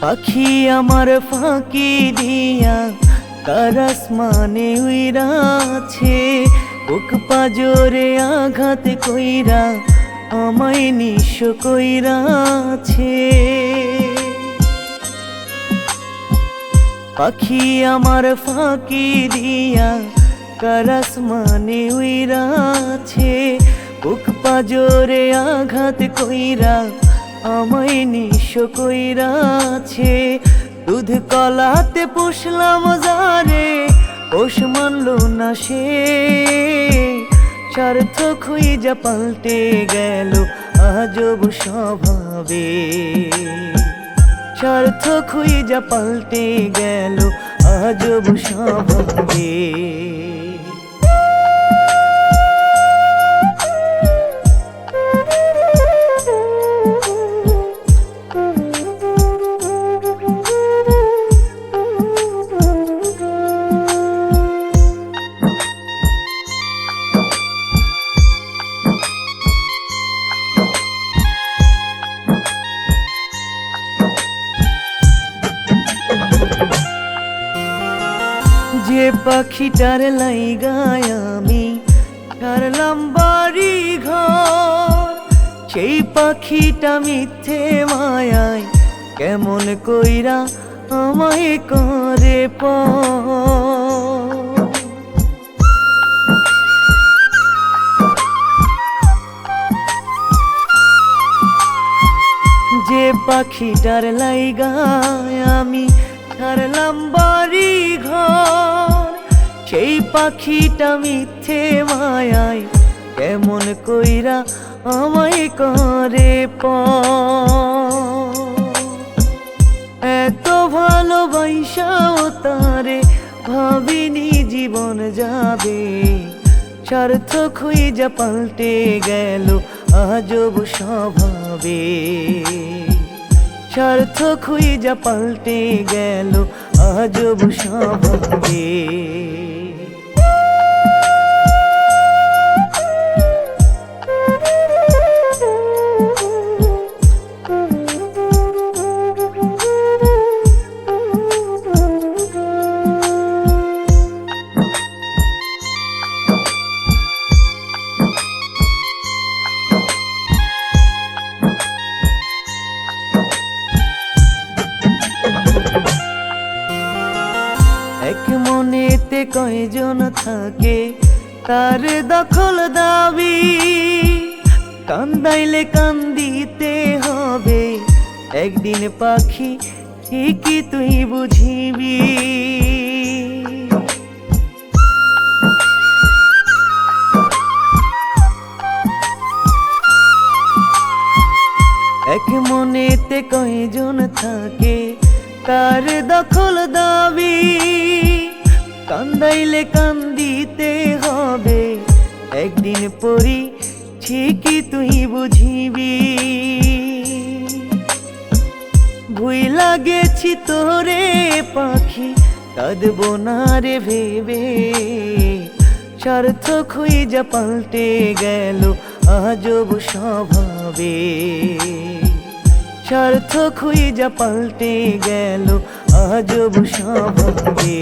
পাখি আমার ফাঁকি দিয়া, তার আসমানে উইরাছে বুক পাজরে আঘাত কইরা, আমায় নিঃস কইরাছে পাখি আমার ফাঁকি দিয়া কারাস মানে উইরাছে বুক পাজরে আঘাত কইরা আমায় নিঃস কইরাছে দুধ কলাতে পুষলাম যারে পোষ মানল না সে। স্বার্থ খুঁজা পাল্টে গেল আজব স্বভাবে। স্বার্থ খুঁজা পাল্টে গেল আজব স্বভাবে। যে পাখিটার লাইগায় আমি ছাড়লাম বাড়ি ঘর। সেই পাখিটা মিথ্যে মায়ায় কেমন কইরা আমায় করে প যে পাখিটার লাইগায় আমি ছাড়লাম বাড়ি ঘর। সেই পাখিটা মিথ্যে মায়ায় কেমন কইরা আমায় করে প এত ভালোবাসাও তারে ভাবিনি জীবন যাবে। স্বার্থ খুঁজা পাল্টে গেল আজব স্বভাবে। স্বার্থ খুঁজা পাল্টে গেল আজব স্বভাবে এক মনেতে কয়জন থাকে? তার দখল দাবি, কান্দাইলে কান্দিতে হবে। একদিন পাখি, ঠিকই তুই বুঝিবি। এক মনেতে কয়জন থাকে? তার দখল দাবি, কান্দাইলে কান্দিতে হবে। একদিন পরি, ঠিকই তুই বুঝিবি। ভুই লাগেছি তোরে পাখি, কাঁদবো না রে ভেবে। স্বার্থ যা পাল্টে গেল, আজব স্বভাবে। স্বার্থ খুঁজা পাল্টে গেল আজব স্বভাবে